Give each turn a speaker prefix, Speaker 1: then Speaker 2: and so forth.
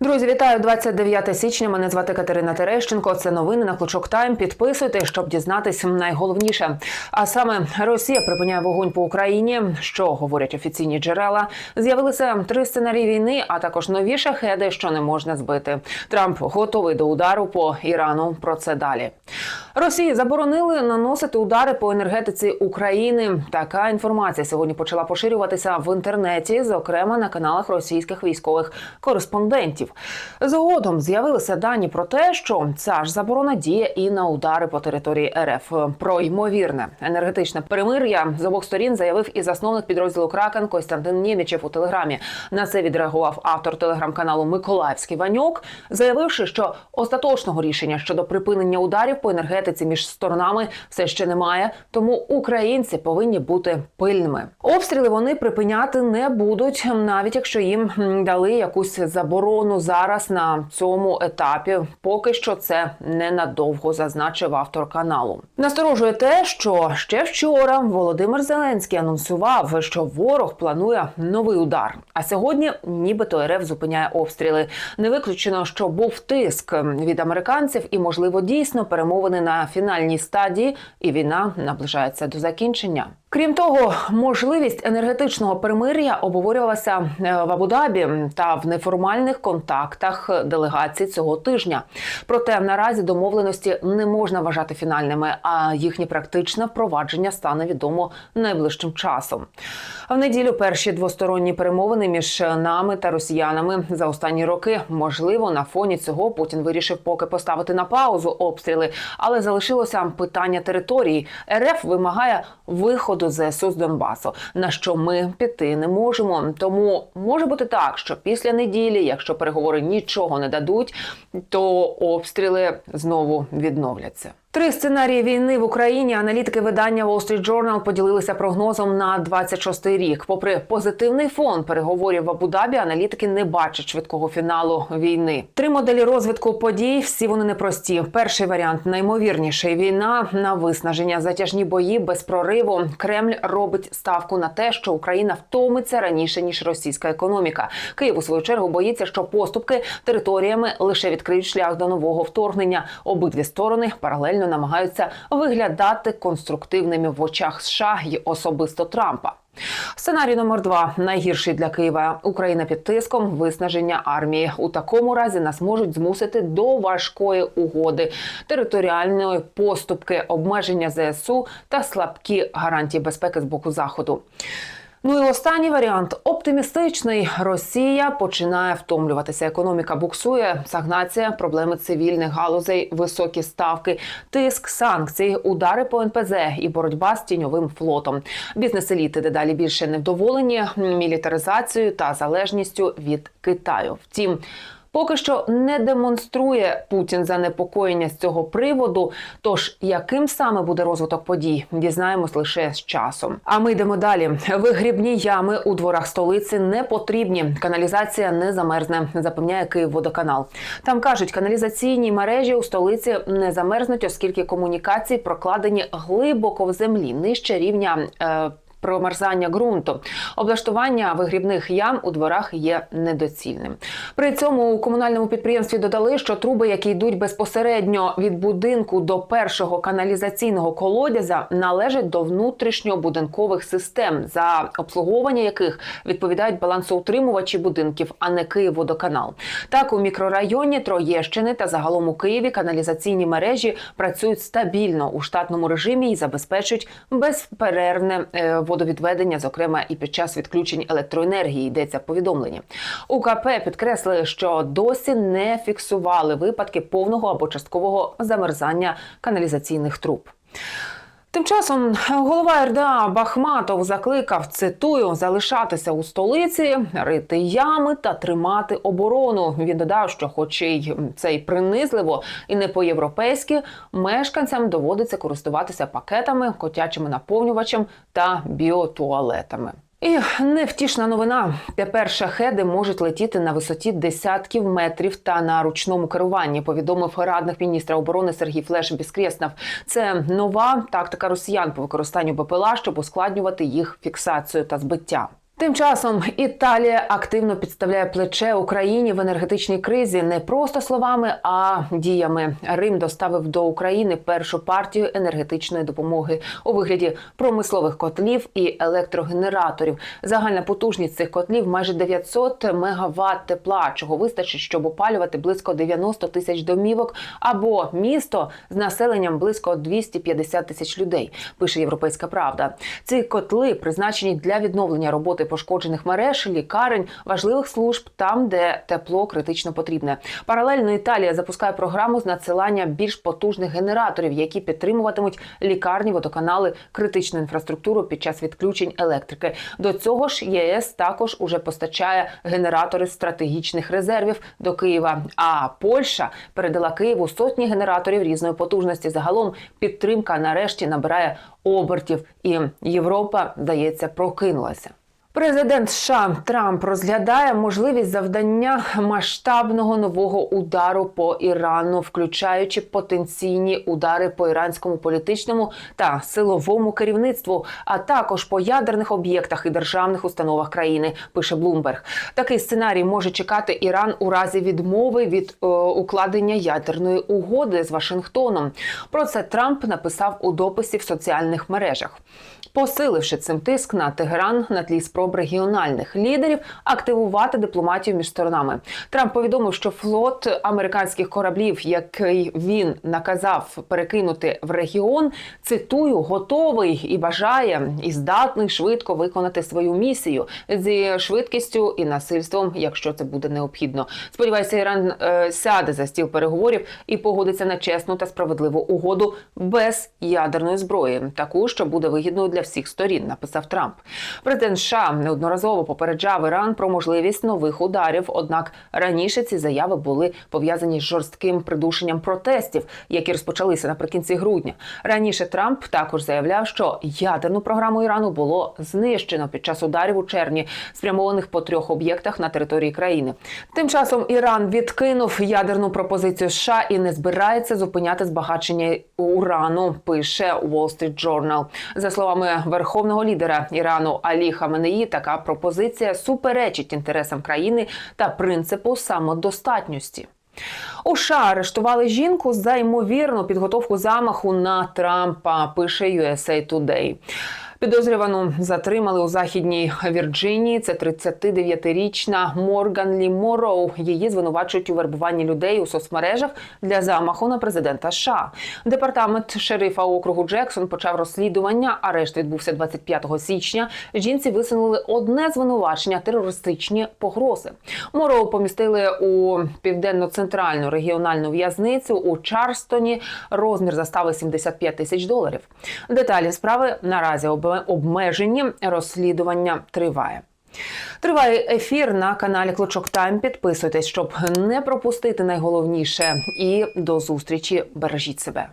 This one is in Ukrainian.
Speaker 1: Друзі, вітаю 29 січня. Мене звати Катерина Терещенко. Це новини на Клочок Тайм. Підписуйте, щоб дізнатись найголовніше. А саме Росія припиняє вогонь по Україні. Що говорять офіційні джерела? З'явилися три сценарії війни, а також нові шахеди, що не можна збити. Трамп готовий до удару по Ірану. Про це далі. Росії заборонили наносити удари по енергетиці України. Така інформація сьогодні почала поширюватися в інтернеті, зокрема на каналах російських військових кореспондентів. Згодом з'явилися дані про те, що ця ж заборона діє і на удари по території РФ. Про ймовірне енергетичне перемир'я з обох сторін заявив і засновник підрозділу Кракен Костянтин Нємічев у телеграмі. На це відреагував автор телеграм-каналу Миколаївський Ваньок, заявивши, що остаточного рішення щодо припинення ударів по енергетиці між сторонами все ще немає. Тому українці повинні бути пильними. Обстріли вони припиняти не будуть, навіть якщо їм дали якусь заборону зараз на цьому етапі. Поки що це ненадовго, зазначив автор каналу. Насторожує те, що ще вчора Володимир Зеленський анонсував, що ворог планує новий удар. А сьогодні, нібито РФ зупиняє обстріли. Не виключено, що був тиск від американців, і можливо дійсно перемовини на фінальній стадії, і війна наближається до закінчення. Крім того, можливість енергетичного перемир'я обговорювалася е, в Абу-Дабі та в неформальних контактах делегацій цього тижня. Проте наразі домовленості не можна вважати фінальними, а їхнє практичне впровадження стане відомо найближчим часом. В неділю перші двосторонні перемовини між нами та росіянами за останні роки. Можливо, на фоні цього Путін вирішив поки поставити на паузу обстріли, але залишилося питання території. РФ вимагає виходу ЗСУ з Донбасу, на що ми піти не можемо. Тому може бути так, що після неділі, якщо переговори нічого не дадуть, то обстріли знову відновляться. Три сценарії війни в Україні аналітики видання Wall Street Journal поділилися прогнозом на 26-й рік. Попри позитивний фон переговорів в Абу-Дабі, аналітики не бачать швидкого фіналу війни. Три моделі розвитку подій всі вони непрості. Перший варіант наймовірніший війна на виснаження, затяжні бої без прориву. Кремль робить ставку на те, що Україна втомиться раніше ніж російська економіка. Київ у свою чергу боїться, що поступки територіями лише відкриють шлях до нового вторгнення. Обидві сторони паралельно намагаються виглядати конструктивними в очах США й особисто Трампа. Сценарій номер два найгірший для Києва. Україна під тиском виснаження армії. У такому разі нас можуть змусити до важкої угоди, територіальної поступки, обмеження ЗСУ та слабкі гарантії безпеки з боку заходу. Ну і останній варіант оптимістичний. Росія починає втомлюватися. Економіка буксує, стагнація, проблеми цивільних галузей, високі ставки, тиск, санкції, удари по НПЗ і боротьба з тіньовим флотом. Бізнес-еліти дедалі більше невдоволені мілітаризацією та залежністю від Китаю. Втім. Поки що не демонструє Путін занепокоєння з цього приводу. Тож яким саме буде розвиток подій, дізнаємось лише з часом. А ми йдемо далі. Вигрібні ями у дворах столиці не потрібні. Каналізація не замерзне, запевняє Київводоканал. Там кажуть, каналізаційні мережі у столиці не замерзнуть, оскільки комунікації прокладені глибоко в землі, нижче рівня. Е, Промерзання ґрунту облаштування вигрібних ям у дворах є недоцільним. При цьому у комунальному підприємстві додали, що труби, які йдуть безпосередньо від будинку до першого каналізаційного колодязя, належать до внутрішньобудинкових систем, за обслуговування яких відповідають балансоутримувачі будинків, а не Київводоканал. Так у мікрорайоні Троєщини та загалом у Києві каналізаційні мережі працюють стабільно у штатному режимі і забезпечують безперервне е, водовідведення, зокрема і під час відключень електроенергії, йдеться повідомлення. УКП підкреслили, що досі не фіксували випадки повного або часткового замерзання каналізаційних труб. Тим часом голова РДА Бахматов закликав цитую залишатися у столиці, рити ями та тримати оборону. Він додав, що, хоч і це й принизливо і не по-європейськи, мешканцям доводиться користуватися пакетами, котячими наповнювачем та біотуалетами. І невтішна новина. Тепер шахеди можуть летіти на висоті десятків метрів та на ручному керуванні. Повідомив радник міністра оборони Сергій Флеш Біскреснов. Це нова тактика росіян по використанню БПЛА, щоб ускладнювати їх фіксацію та збиття. Тим часом Італія активно підставляє плече Україні в енергетичній кризі не просто словами, а діями. Рим доставив до України першу партію енергетичної допомоги у вигляді промислових котлів і електрогенераторів. Загальна потужність цих котлів майже 900 мегаватт тепла, чого вистачить, щоб опалювати близько 90 тисяч домівок або місто з населенням близько 250 тисяч людей. Пише Європейська Правда. Ці котли призначені для відновлення роботи пошкоджених мереж, лікарень, важливих служб там, де тепло критично потрібне. Паралельно Італія запускає програму з надсилання більш потужних генераторів, які підтримуватимуть лікарні, водоканали, критичну інфраструктуру під час відключень електрики. До цього ж ЄС також уже постачає генератори стратегічних резервів до Києва. А Польща передала Києву сотні генераторів різної потужності. Загалом підтримка нарешті набирає обертів, і Європа здається прокинулася. Президент США Трамп розглядає можливість завдання масштабного нового удару по Ірану, включаючи потенційні удари по іранському політичному та силовому керівництву, а також по ядерних об'єктах і державних установах країни. Пише Блумберг. Такий сценарій може чекати Іран у разі відмови від е, укладення ядерної угоди з Вашингтоном. Про це Трамп написав у дописі в соціальних мережах, посиливши цим тиск на Тегеран на тлі спроб регіональних лідерів активувати дипломатію між сторонами. Трамп повідомив, що флот американських кораблів, який він наказав перекинути в регіон, цитую, готовий і бажає і здатний швидко виконати свою місію зі швидкістю і насильством, якщо це буде необхідно. Сподіваюся, Іран е, сяде за стіл переговорів і погодиться на чесну та справедливу угоду без ядерної зброї, таку, що буде вигідною для всіх сторін. Написав Трамп. Президент США неодноразово попереджав Іран про можливість нових ударів. Однак раніше ці заяви були пов'язані з жорстким придушенням протестів, які розпочалися наприкінці грудня. Раніше Трамп також заявляв, що ядерну програму Ірану було знищено під час ударів у червні, спрямованих по трьох об'єктах на території країни. Тим часом Іран відкинув ядерну пропозицію США і не збирається зупиняти збагачення урану. Пише Wall Street Journal. За словами верховного лідера Ірану Алі Хаменеї, така пропозиція суперечить інтересам країни та принципу самодостатності. У США арештували жінку за ймовірну підготовку замаху на Трампа. Пише USA Today. Підозрювану затримали у західній Вірджинії. Це 39-річна Морган Лі Мороу. Її звинувачують у вербуванні людей у соцмережах для замаху на президента США. Департамент шерифа округу Джексон почав розслідування. Арешт відбувся 25 січня. Жінці висунули одне звинувачення терористичні погрози. Мороу помістили у південно-центральну регіональну в'язницю у Чарстоні. Розмір застави 75 тисяч доларів. Деталі справи наразі об- обмежені. Розслідування триває. Триває ефір на каналі Клочок Тайм. Підписуйтесь, щоб не пропустити найголовніше. І до зустрічі. Бережіть себе.